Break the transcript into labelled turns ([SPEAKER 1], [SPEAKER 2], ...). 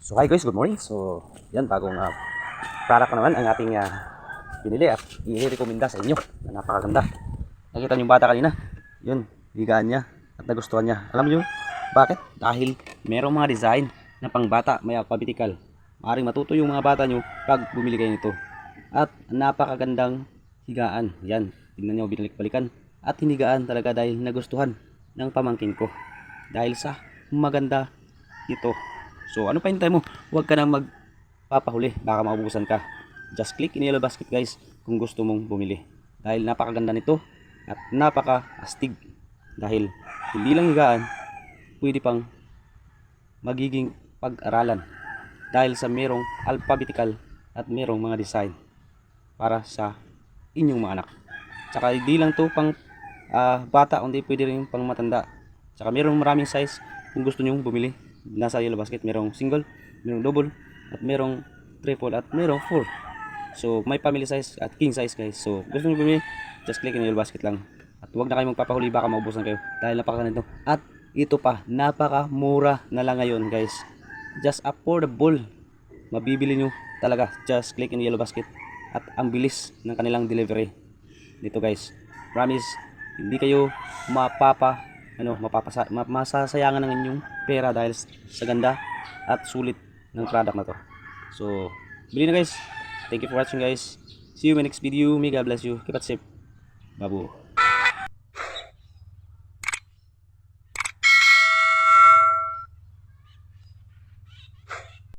[SPEAKER 1] So hi guys, good morning. So yan, bagong uh, product na naman ang ating uh, pinili at i-recommenda sa inyo na napakaganda. Nakita niyo yung bata kanina, yun, higaan niya at nagustuhan niya. Alam niyo bakit? Dahil merong mga design na pangbata, may alphabetical. Maaring matuto yung mga bata niyo pag bumili kayo nito. At napakagandang higaan. Yan, tingnan niyo binalik-balikan. At hinigaan talaga dahil nagustuhan ng pamangkin ko. Dahil sa maganda ito. So ano pa hintay mo? Huwag ka nang magpapahuli. Baka maubusan ka. Just click in yellow basket guys kung gusto mong bumili. Dahil napakaganda nito at napaka-astig. Dahil hindi lang higaan, pwede pang magiging pag-aralan. Dahil sa merong alphabetical at merong mga design para sa inyong mga anak. Tsaka hindi lang to pang ah, bata, kundi pwede rin pang matanda. Tsaka merong maraming size kung gusto nyo bumili. Nasa yellow basket, merong single, merong double, at merong triple, at merong four. So, may family size at king size guys. So, gusto nyo bumili, just click in yellow basket lang. At huwag na kayo magpapahuli, baka maubusan kayo. Dahil napakaganda nito. At ito pa, napakamura na lang ngayon guys. Just affordable. Mabibili nyo talaga. Just click in yellow basket. At ang bilis ng kanilang delivery. Dito guys. Promise, hindi kayo mapapa ano, mapapasa, ma- masasayangan ng inyong pera dahil sa ganda at sulit ng product na to. So, bili na guys. Thank you for watching guys. See you in my next video. May God bless you. Keep it safe. Babu.